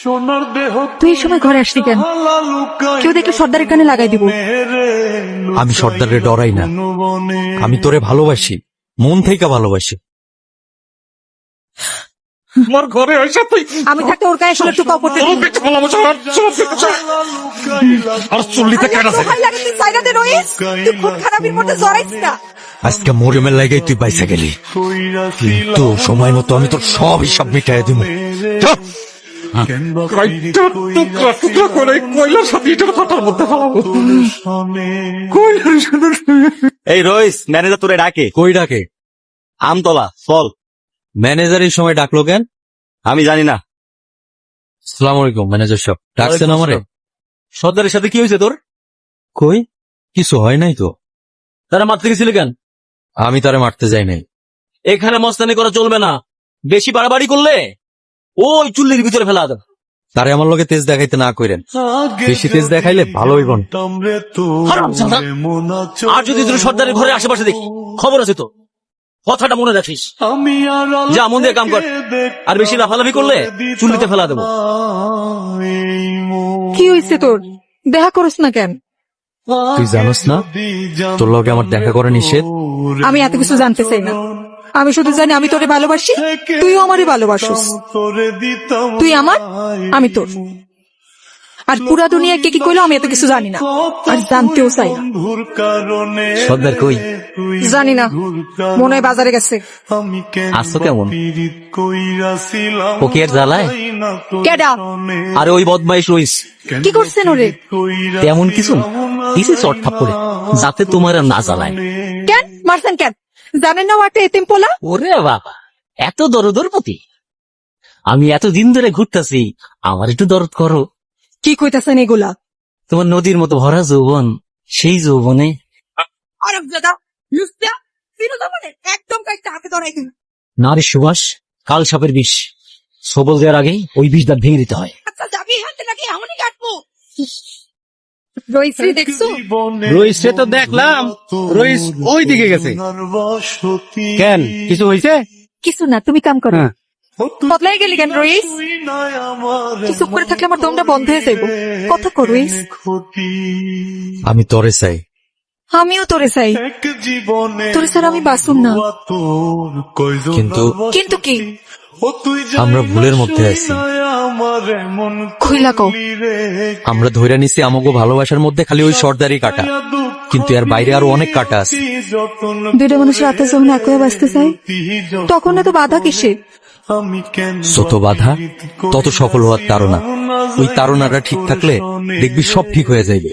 সোনার দেহ তুই এই সময় ঘরে আসলি কেন? কেউ দেখলে সর্দারের কানে লাগাই দিব। আমি সর্দারে ডরাই না। আমি তোরে ভালোবাসি মন থেকে ভালোবাসি। আমার ঘরে তুই আমি থাকতে ওর গায়ে তুই কাপড় দিবি। ফেলাম আর চল্লিতে কেন আছে? ভয় লাগে তুই সাইডাতে রইস? তুই খুব খারাপের মধ্যে জড়াইস না। আজকে মরিয়মের লাগাই তুই বাইসা গেলি। তো সময় মতো আমি তোর সব হিসাব মিটাই দিব করে সাথে সাথে এই রইস ম্যানেজার তোরে ডাকে। কই ডাকে? আমতলা ফল ম্যানেজার এই সময় ডাকলো কেন? আমি জানি না। সালাম আলাইকুম ম্যানেজার সাহেব। ডাকছেন আমারে? সর্দারের সাথে কি হয়েছে তোর? কই? কিছু হয় নাই তো। তারা মারতে গেছিলে কেন? আমি তারে মারতে যাই নাই। এখানে মস্তানি করা চলবে না। বেশি বাড়াবাড়ি করলে ওই চুল্লির ভিতরে ফেলা দেবে। তারে আমার লোকে তেজ দেখাইতে না কইরেন। বেশি তেজ দেখাইলে ভালো হইব আর যদি তোর সর্দারের ঘরে আশেপাশে দেখি খবর আছে তো? কথাটা মনে রাখিস। যা মন দিয়ে কাম কর। আর বেশি লাফালাফি করলে চুল্লিতে ফেলা দেবো। কি হয়েছে তোর? দেখা করস না কেন? তুই জানোস না? তোর লগে আমার দেখা করা নিষেধ? আমি এত কিছু জানতে চাই না। আমি শুধু জানি আমি তোরে ভালোবাসি তুইও আমারই ভালোবাসিস। তুই আমার আমি তোর। আর পুরা দুনিয়া কে কি কইলো আমি এত কিছু জানি না। আর জানতেও চাই না। সর্দার কই? জানি না। মনে হয় বাজারে গেছে। আসছো কেমন? ও ও আর জ্বালায়? কেডা? আরে ওই বদমাইশ রইস। কি করছেন ওরে? তেমন কিছু। দিছি চট থাপ্পড়ে যাতে তোমার আর না জ্বালায়। কেন? মারছেন কেন? জানেন না একটা এতিম পোলা? ওরে বাবা এত দরদর প্রতি? আমি এত দিন ধরে ঘুরতেছি আমার একটু দরদ করো। কি কইতাছেন এগুলা? তোমার নদীর মতো ভরা যৌবন সেই যৌবনে। নারী সুবাস কাল সাপের বিষ। সবল দেওয়ার আগে ওই বিষ দাঁত ভেঙে দিতে হয়। আচ্ছা যাবি হাতে নাকি এমনই কাটবো? রইশ্রী দেখছ? রইসে তো দেখলাম। রইস ওই দিকে গেছে কেন? কিছু হয়েছে কিছু না তুমি কাম করো। হ্যাঁ। বদলাই গেলি কেন রইস? চুপ করে থাকলে আমার দমটা বন্ধ হয়ে যাইব। কথা কর রইস। আমি তরে চাই। আমিও তোরে চাই। তোরে স্যার আমি বাসুম না। কিন্তু কিন্তু কি? আমরা ভুলের মধ্যে আছি। খুইলা কও। আমরা ধইরা নিছি আমাগো ভালোবাসার মধ্যে খালি ওই সর্দারি কাটা। কিন্তু এর বাইরে আরও অনেক কাটা আছে। দুইটা মানুষ রাতে যখন এক হয়ে বাঁচতে চাই তখন এত বাধা কিসে যত বাধা তত সফল হওয়ার তারা ওই তাড়নাটা ঠিক থাকলে দেখবি সব ঠিক হয়ে যাইবে।